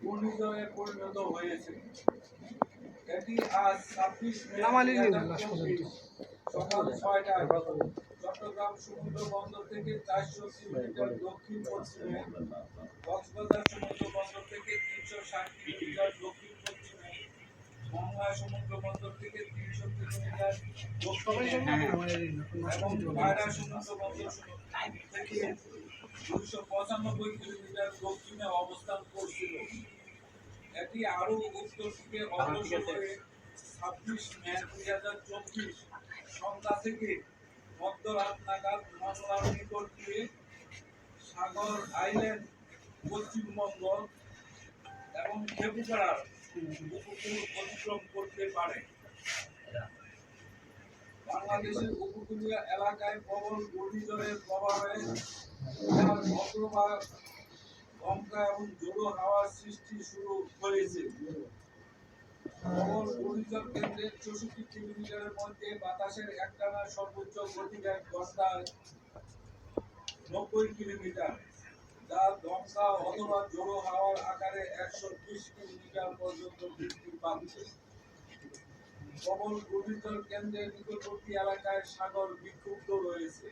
ঘূর্ণিঝড়ে পরিণত হয়েছে এটি আজ ছাব্বিশ মে নামালি নিন লাশ পর্যন্ত। সকাল ছয়টায় চট্টগ্রাম সমুদ্র বন্দর থেকে চারশো কিলোমিটার দক্ষিণ পশ্চিমে কক্সবাজার সমুদ্র বন্দর থেকে তিনশো ষাট কিলোমিটার দক্ষিণ সমুদ্র থেকে তিনশো কিলোমিটার এবং থেকে দুশো পঁচানব্বই কিলোমিটার দক্ষিণে অবস্থান করছিল এটি আরও উত্তর দিকে অগ্রসর ছাব্বিশ মে দুই হাজার চব্বিশ সন্ধ্যা থেকে মধ্যরাত নাগাদ মংলার নিকট দিয়ে সাগর আইল্যান্ড, পশ্চিমবঙ্গ এবং খেপুপাড়ার অতিক্রম করতে পারে বাংলাদেশের উপকূলীয় এলাকায় প্রবল ঘূর্ণিঝড়ের প্রভাবে অগ্রভাগ এবং জোড়ো হাওয়ার সৃষ্টি শুরু হয়েছে। প্রবল ঘূর্ণিঝড় কেন্দ্রের চৌষট্টি কিলোমিটারের মধ্যে বাতাসের একটানা সর্বোচ্চ গতিবেগ ঘন্টায় নব্বই কিলোমিটার। হাওয়ার আকারে একশো বিশ কিলোমিটার পর্যন্ত বৃদ্ধি পাচ্ছে। প্রবল কেন্দ্রের নিকটবর্তী এলাকায় সাগর বিক্ষুব্ধ রয়েছে।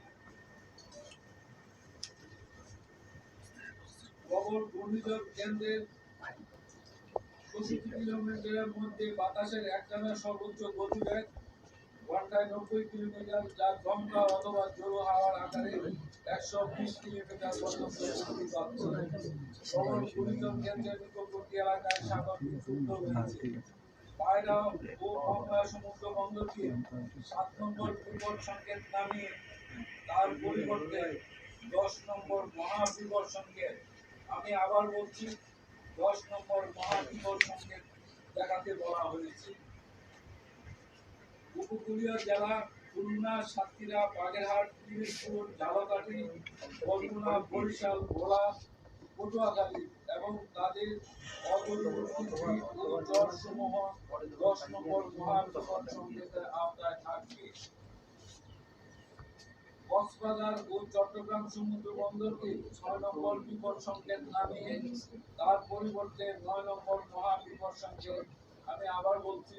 প্রবল ঘূর্ণিঝড় কেন্দ্রের কিলোমিটারের মধ্যে বাতাসের একটানা সর্বোচ্চ গতিবেগ ঘন্টায় নব্বই কিলোমিটার অথবা জোড়ো হাওয়ার আকারে একশো বিশ কিলোমিটার পর্যন্ত সমুদ্র বন্দরকে সাত নম্বর বিপদ সংকেত নামিয়ে তার পরিবর্তে দশ নম্বর মহাবিপদ সংকেত। আমি আবার বলছি, দশ নম্বর মহাবিপদ সংকেত দেখাতে বলা হয়েছে। উপকূলীয় জেলা খুলনা, সাতক্ষীরা, বাগেরহাট বরগুনা, বরিশাল, ভোলা, পটুয়াখালী এবং তাদের দশ নম্বর সংকেতের আওতায় থাকবে। কক্সবাজার ও চট্টগ্রাম সমুদ্র বন্দরকে ছয় নম্বর বিপদ সংকেত নামিয়ে তার পরিবর্তে নয় নম্বর মহাবিপদ সংকেত। আমি আবার বলছি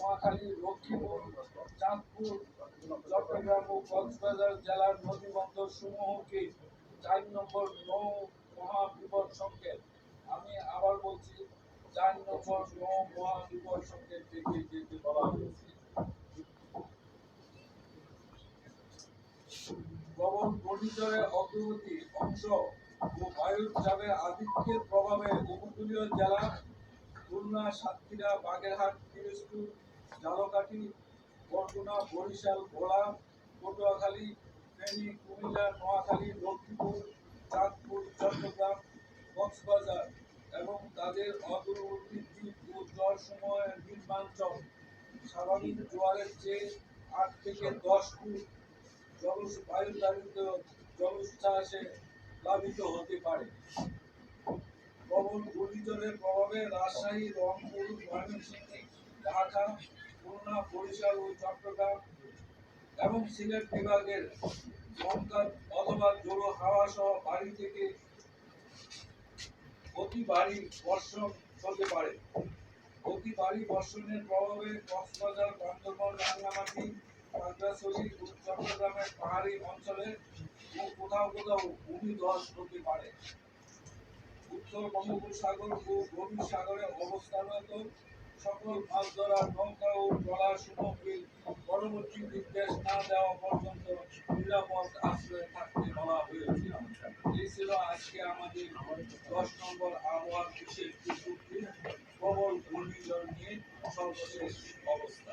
নোয়াখালী লক্ষ্মীপুর, চাঁদপুর, চট্টগ্রাম ও কক্সবাজার জেলার নদীবন্দর সমূহকে চার নম্বর নৌ মহাবিপদ সংকেত। আমি আবার বলছি, চার নম্বর নৌ মহাবিপদ সংকেত দেখে যেতে বলা হয়েছে। প্রবল ঘূর্ণিঝড়ের অগ্রগতি অংশ ও বায়ুর চাপের আধিক্যের প্রভাবে উপকূলীয় জেলা খুলনা, সাতক্ষীরা, বাগেরহাট পিরোজপুর ঝালকাঠি বরগুনা, বরিশাল ভোলা পটুয়াখালী, ফেনী, কুমিল্লা, নোয়াখালী, লক্ষ্মীপুর, চাঁদপুর, চট্টগ্রাম, কক্সবাজার এবং তাদের অদূরবর্তী দ্বীপ ও জলসমূহের নির্মাঞ্চল স্বাভাবিক জোয়ারের চেয়ে আট থেকে দশ ফুট জলস বায়ুচালিত জলোচ্ছ্বাসে প্লাবিত হতে পারে। প্রবল ঘূর্ণিঝড়ের প্রভাবে রাজশাহী, রংপুর, ময়মনসিংহ, ঢাকা খুলনা, বরিশাল ও চট্টগ্রাম এবং সিলেট বিভাগের দমকা অথবা জোড়ো হাওয়া সহ বাড়ি থেকে অতি ভারী বর্ষণ চলতে পারে। অতি ভারী বর্ষণের প্রভাবে কক্সবাজার বান্দরবান রাঙ্গামাটি খাগড়াছড়ি চট্টগ্রামের পাহাড়ি অঞ্চলে কোথাও কোথাও ভূমিধস হতে পারে। উত্তর বঙ্গোপসাগর ও গভীর সাগরে অবস্থানরত সকল মাছ ধরার নৌকা ও ট্রলার সামগ্রীর পরবর্তী নির্দেশ না দেওয়া পর্যন্ত নিরাপদ আশ্রয়ে থাকতে বলা হয়েছে। এই ছিল আজকে আমাদের দশ নম্বর আবহাওয়ার বিশেষ প্রযুক্তি প্রবল ঘূর্ণিঝড় নিয়ে সর্বশেষ অবস্থা।